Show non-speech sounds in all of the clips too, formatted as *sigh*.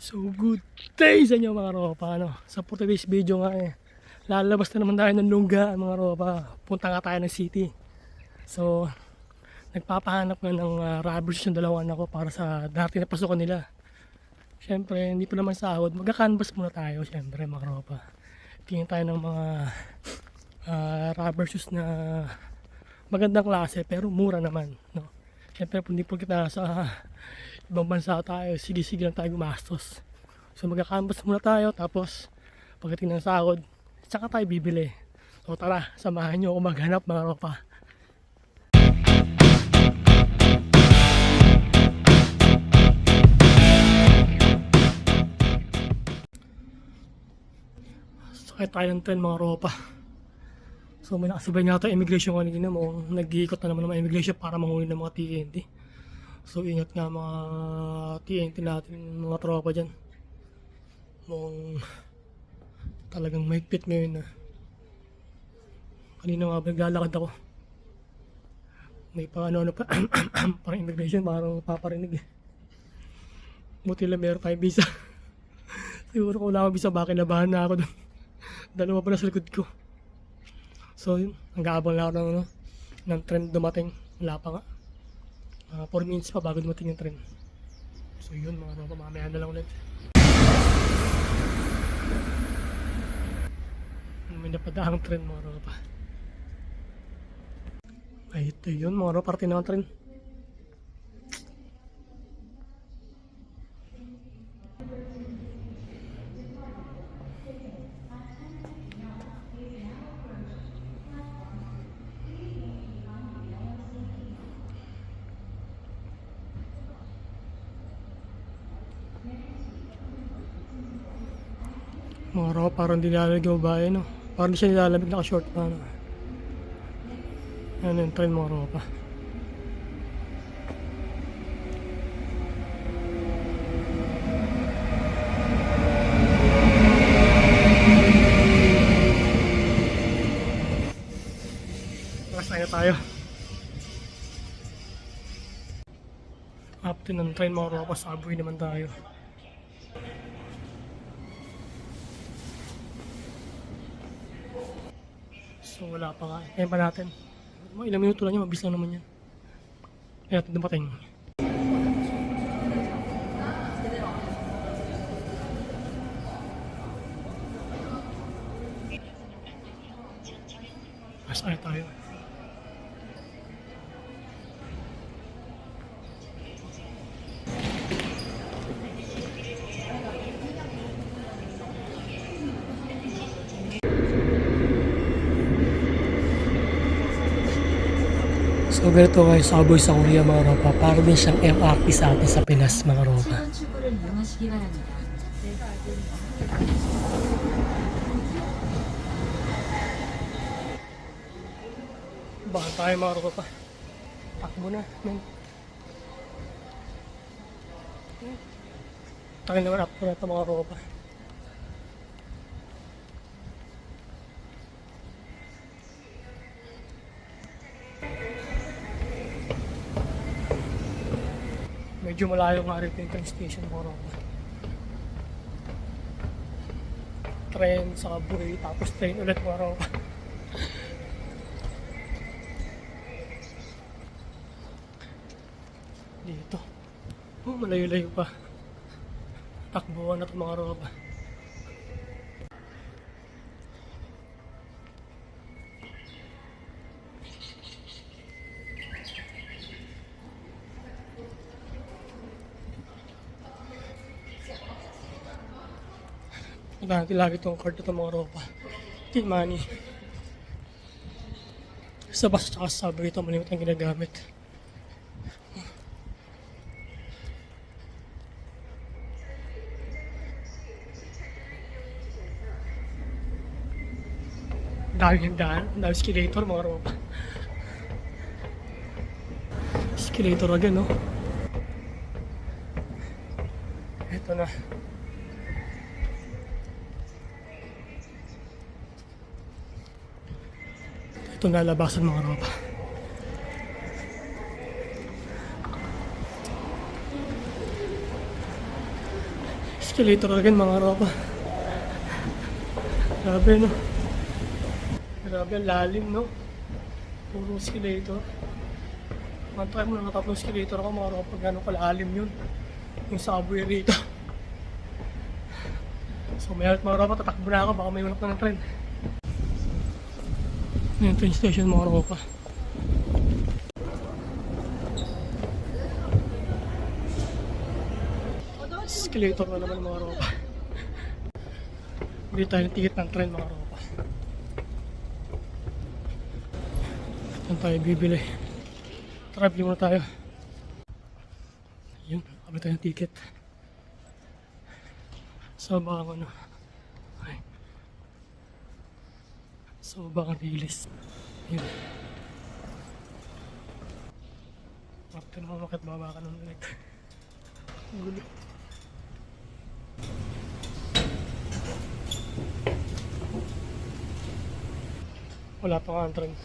So good day sa inyo mga ropa. Ano? Sa for today's video nga eh. Lalabas na naman tayo ng lungga mga ropa. Punta nga tayo ng city. So nagpapahanap nga ng uh, rubbers yung dalawa anak ko para sa darating na pasukan nila. Siyempre, hindi pa naman sahod. Magka-canvas muna tayo, siyempre mga ropa. Tingin tayo ng mga uh, rubber shoes na magandang klase pero mura naman. No? Siyempre, hindi po kita sa ibang bansa tayo, sige-sige lang tayo gumastos. So magka-canvas muna tayo, tapos pagdating ng sahod, saka tayo bibili. So tara, samahan nyo ako maghanap mga ropa. Sakay tayo ng mga ropa. So may nakasabay nga tayo immigration kanina mo. Nag-iikot na naman ng immigration para mangunin ng mga TNT. So ingat nga mga TNT natin, mga tropa dyan. Mong talagang mahigpit ngayon na. Kanina nga naglalakad ako. May pa ano ano pa, *clears throat* parang immigration, parang paparinig eh. Buti lang meron tayong visa. *laughs* Siguro kung wala akong visa, baka kinabahan na ako doon. *laughs* Dalawa pa na sa likod ko. So yun, hanggang lang ako ng, ano, ng trend dumating. Wala pa nga. 4 minutes pa bago dumating yung trend. So yun mga ropa, mamaya na lang ulit. May napadaang trend mga ropa. Ay ito yun mga ropa, parte ng trend. Mga ropa, parang di nilalamig yung babae, no? Parang siya nilalamig, naka-short pa, no? Yan yung trend mga ropa. Last na tayo. To ng train mga ropa, subway naman tayo. So wala pa nga. Kaya pa natin. Ilang minuto lang yan, mabilis lang naman yan. Kaya natin dumating. Mas ay tayo. So ganito guys, subway sa Korea mga ropa. Para din siyang MRT sa atin sa Pinas mga ropa. Baka tayo mga ropa. Takbo na. Man. Tayo naman up na ito mga ropa. Medyo malayo nga rin yung train station ropa. Train, subway, tapos train ulit ropa. Dito. Oh, malayo-layo pa. Takbuhan na ito mga ropa. Natin lagi itong card na mga ropa. Team money. Sa bus tsaka sa subway ito malimit ang ginagamit. dami yung daan, dami escalator mga ropa. Escalator agad, no? Ito na. Ito na labasan mga ropa. Escalator again mga ropa. Grabe no. Grabe lalim no. Puro escalator. One time na nakapong escalator ako mga ropa. Gano'ng kalalim yun. Yung subway rito. So may mga ropa, tatakbo na ako. Baka may ulap na ng tren. Yung train station mga ropa. Escalator na naman mga ropa. Hindi tayo ng ticket ng tren mga ropa. Saan tayo bibili? Tara, muna tayo. Yun, kabili tayo ng ticket. Sa baka ano. Ay. Sa baka rilis. Yun. Bakit na mamakit baba ka nun ulit. *laughs* Gulo. Wala pa ang train.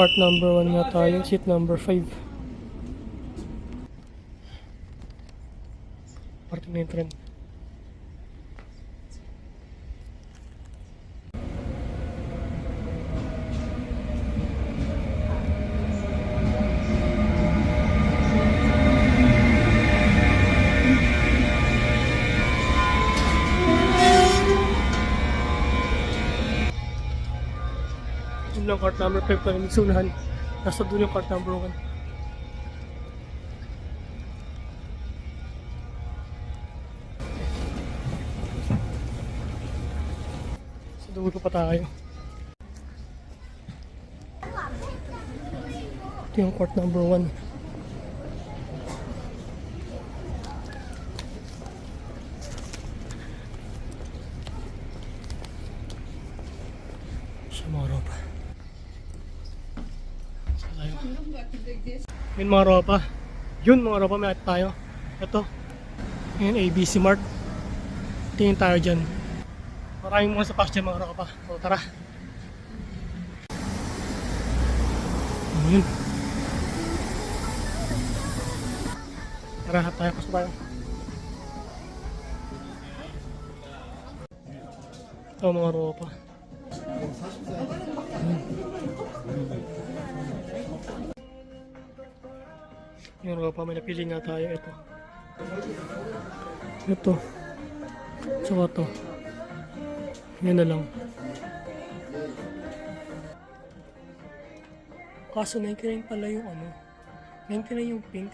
Cart number 1 nga tayo, seat number 5. Parting na yung train. Yun lang cart number 5 pa rin sunahan. Nasa doon yung cart number 1. Dulo pa tayo. Ito yung court number 1. Sa mga ropa. Yun mga ropa. Yun mga ropa, may at tayo. Ito. Yun, ABC Mart. Tingin tayo dyan. Maraming mga dyan mga ropa. O tara. Yun. Tara, tayo. Pasok tayo. Ito mga ropa. Yung ropa, may napili nga tayo. Ito. Ito. Tsaka to. Yan na lang. Kaso 99 pala yung ano. 99 yung pink.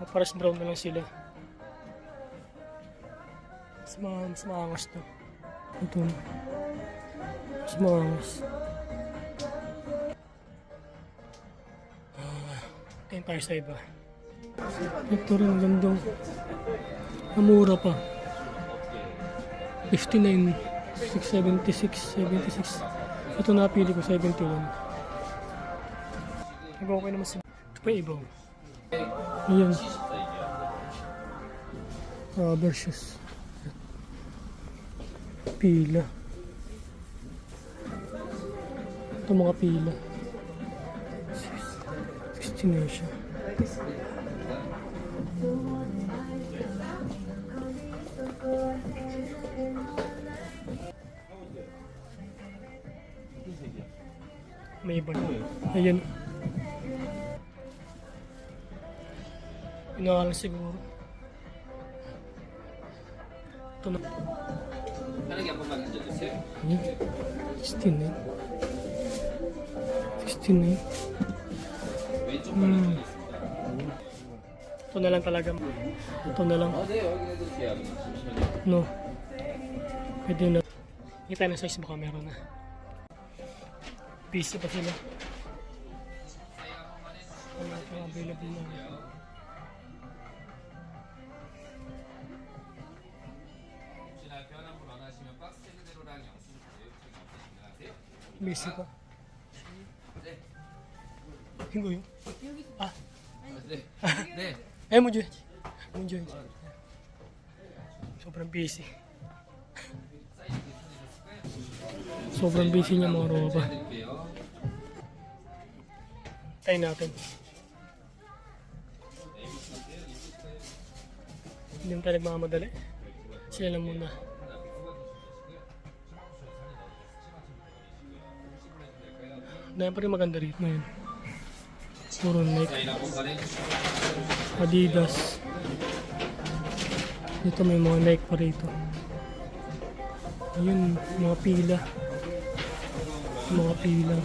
Ah, pares brown na lang sila. Mas, mga, mas maangas to. Ito. Mas maangas. Ah, tayo sa iba. Ito rin ang gandang. Namura pa. 59, 676, 76. Ito napili ko, 71. Nag-okay naman si... Ito pa yung iba. Ayan. Rubber shoes. Pila. Ito mga pila. 16 na siya. may iba na. Ayan. Inaalas siguro. Ito na. Talagyan pa maganda dito sir? 16 eh. 16 eh. Hmm. Ito na lang talaga. Ito na lang. No. Pwede na. Kita na size baka meron na. Busy pa sila. Wala pa available na. 혹시나 변환을 원하시면 박스 그대로랑 영수증 요청이 없 Sobrang busy niya mga ropa. Tayo natin. Hindi mo tayo nagmamadali. Sila lang muna. Dahil pa rin maganda rito ngayon. Puro Nike. Adidas. Dito may mga Nike pa rito. Ayun, mga pila. Mga pila.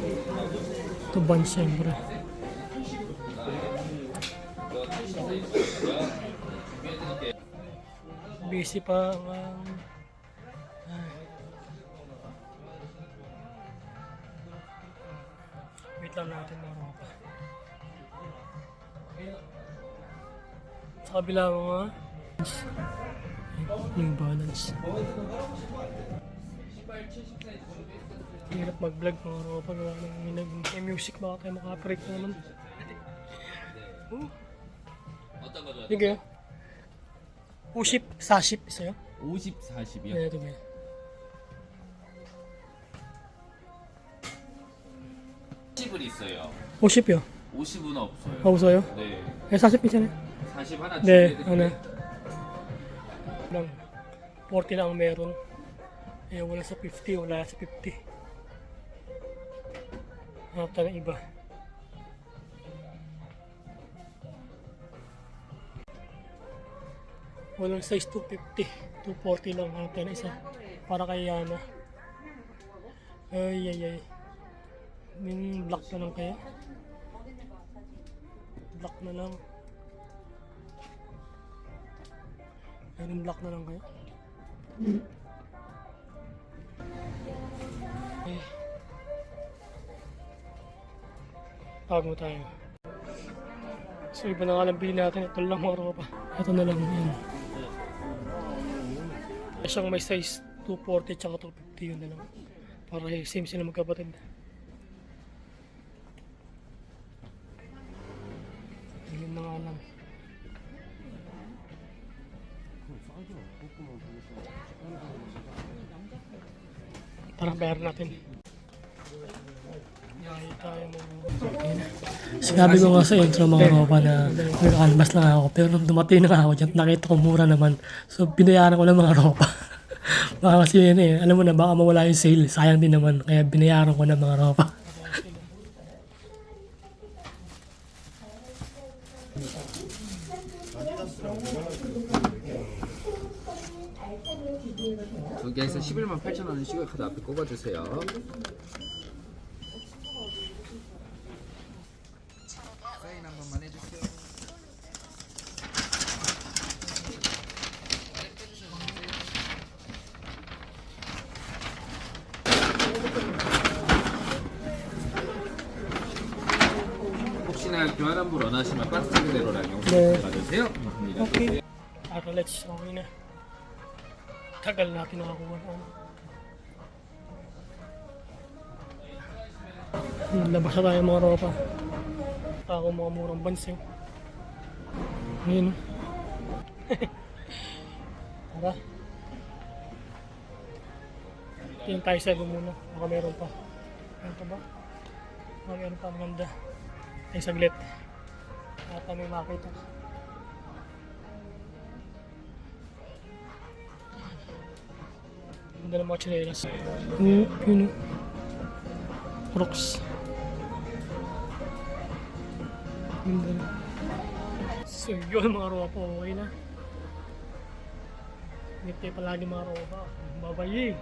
Ito band syempre. Busy pa ang... ay. Wait lang natin mga ropa. Sa kabila mga yung balance Hirap mag-vlog mga ropa gawa ng may nag- may music baka tayo makaprek na naman. Oh, 어떤 거 좋아하세요? yun kayo. Uship, saship 있어요? 50, 40이요? 네, 두 개. 은 있어요. 50이요. 50은 없어요. 없어요? 네. 네, 40 있잖아요. 40 하나 네, 준비해드릴게요. ano. Lang, 40 lang ang meron. Eh, wala sa 50, wala sa 50. Hanap tayo iba. Walang size 250. 240 lang hanap tayo isa. Para kay Yana. Ay, ay, ay. Yung black na lang kaya? Black na lang. Meron black na lang kayo? Eh. Mo tayo. So iba na nga lang bilhin natin. Ito lang mga ropa. Ito na lang yan. Siyang may size 240 tsaka 250 yun na lang. Para same sila magkapatid. Yun na nga lang. Tara, bayaran natin. Sinabi ko nga sa intro mga ropa na nag-canvas lang ako pero nung dumating na ako dyan nakita ko mura naman so binayaran ko lang mga ropa *laughs* baka kasi yun eh alam mo na baka mawala yung sale sayang din naman kaya binayaran ko na mga ropa 여기에서 11만 8천 원 시각 카드 앞에 꼽아주세요. 혹시나 교환 환불 원하시면 박스 그대로랑 영수 네. 받으세요. 감사합니다. okay Tara let's okay na tagal natin nakakuha ano. labas na tayo mga ropa ako mga murang bansing ngayon tara tingin tayo sa muna baka meron pa meron pa ba baka meron pa maganda ay saglit at may makita Ganda ng mga chinelas. Oo, yun o. Crocs. Ganda na. So yun mga ropa, okay na. Kayo palagi mga ropa. Babayi!